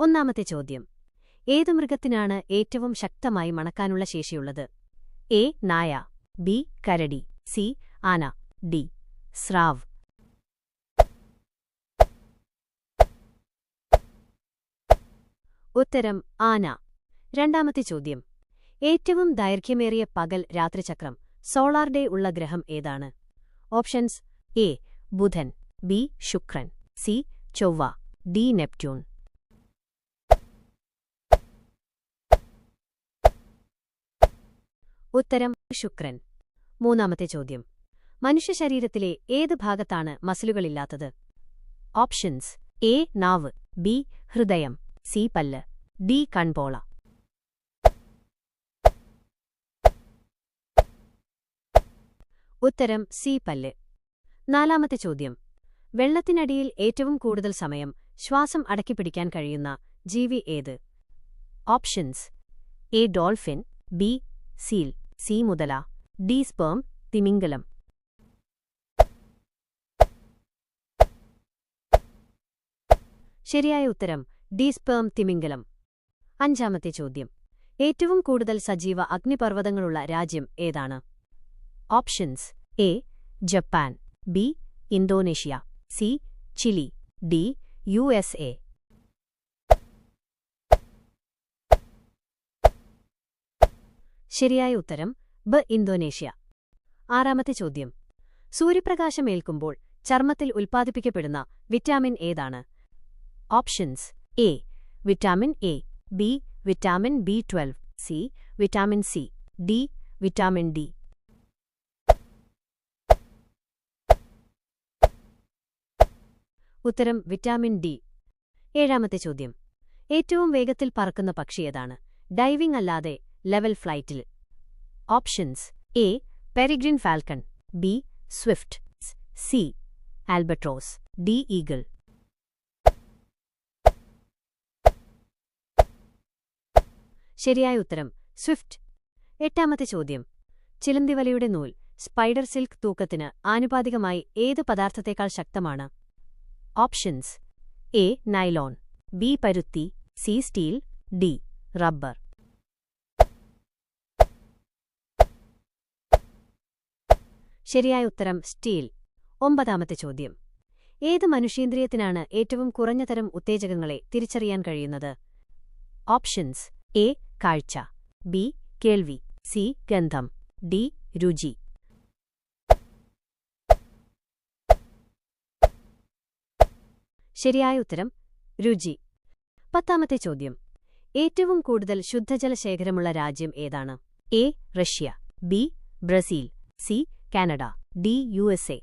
ഒന്നാമത്തെ ചോദ്യം. ഏതു മൃഗത്തിനാണ് ഏറ്റവും ശക്തമായി മണക്കാനുള്ള ശേഷിയുള്ളത്? എ. നായ. ബി. കരടി. സി. ആന. ഡി. സ്രാവ്. ഉത്തരം ആന. രണ്ടാമത്തെ ചോദ്യം. ഏറ്റവും ദൈർഘ്യമേറിയ പകൽ രാത്രി ചക്രം സോളാർ ഡേ ഉള്ള ഗ്രഹം ഏതാണ്? Options A. ബുധൻ ബി. ശുക്രൻ സി. ചൊവ്വ ഡി. നെപ്റ്റ്യൂൺ. ഉത്തരം ശുക്രൻ. മൂന്നാമത്തെ ചോദ്യം. മനുഷ്യ ശരീരത്തിലെ ഏത് ഭാഗത്താണ് മസിലുകളില്ലാത്തത്? ഓപ്ഷൻസ്. എ നാവ്. ബി ഹൃദയം. സി പല്ല്. ഡി കൺപോള. ഉത്തരം സി പല്ല്. നാലാമത്തെ ചോദ്യം. വെള്ളത്തിനടിയിൽ ഏറ്റവും കൂടുതൽ സമയം ശ്വാസം അടക്കിപ്പിടിക്കാൻ കഴിയുന്ന ജീവി ഏത്? Options. A dolphin. B seal. C മുതല ഡി സ്പേം തിമിംഗലം. ശരിയായ ഉത്തരം ഡി സ്പേം തിമിംഗലം. അഞ്ചാമത്തെ ചോദ്യം. ഏറ്റവും കൂടുതൽ സജീവ അഗ്നിപർവതങ്ങളുള്ള രാജ്യം ഏതാണ്? Options. A Japan. B Indonesia. C Chile. D U S A. ശരിയായ ഉത്തരം ബ ഇന്തോനേഷ്യ. ആറാമത്തെ ചോദ്യം. സൂര്യപ്രകാശമേൽക്കുമ്പോൾ ചർമ്മത്തിൽ ഉൽപ്പാദിപ്പിക്കപ്പെടുന്ന വിറ്റാമിൻ ഏതാണ്? Options. A vitamin A B vitamin B twelve C vitamin C D vitamin D. ഉത്തരം വിറ്റാമിൻ ഡി. ഏഴാമത്തെ ചോദ്യം. ഏറ്റവും വേഗത്തിൽ പറക്കുന്ന പക്ഷി ഏതാണ്? ഡൈവിംഗ് അല്ലാതെ ലെവൽ ഫ്ലൈറ്റിൽ. Options. A peregrine falcon. B swift. C albatross. D eagle. ശരിയായ ഉത്തരം സ്വിഫ്റ്റ്. എട്ടാമത്തെ ചോദ്യം. ചിലന്തിവലയുടെ നൂൽ സ്പൈഡർ സിൽക്ക് തൂക്കത്തിന് ആനുപാതികമായി ഏത് പദാർത്ഥത്തേക്കാൾ ശക്തമാണ്? ഓപ്ഷൻസ്. A nylon. ബി പരുത്തി. C steel. D rubber. ശരിയായ ഉത്തരം സ്റ്റീൽ. ഒമ്പതാമത്തെ ചോദ്യം. ഏത് മനുഷ്യേന്ദ്രിയത്തിനാണ് ഏറ്റവും കുറഞ്ഞ തരം ഉത്തേജകങ്ങളെ തിരിച്ചറിയാൻ കഴിയുന്നത്? ഓപ്ഷൻസ്. എ. കാഴ്ച. ബി. കേൾവി. സി. ഗന്ധം. ഡി. രുചി. ശരിയായ ഉത്തരം രുചി. പത്താമത്തെ ചോദ്യം. ഏറ്റവും കൂടുതൽ ശുദ്ധജല ശേഖരമുള്ള രാജ്യം ഏതാണ്? A. Russia. B. Brazil. C. Canada D U S A.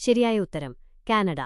ശരിയായ ഉത്തരം കാനഡ.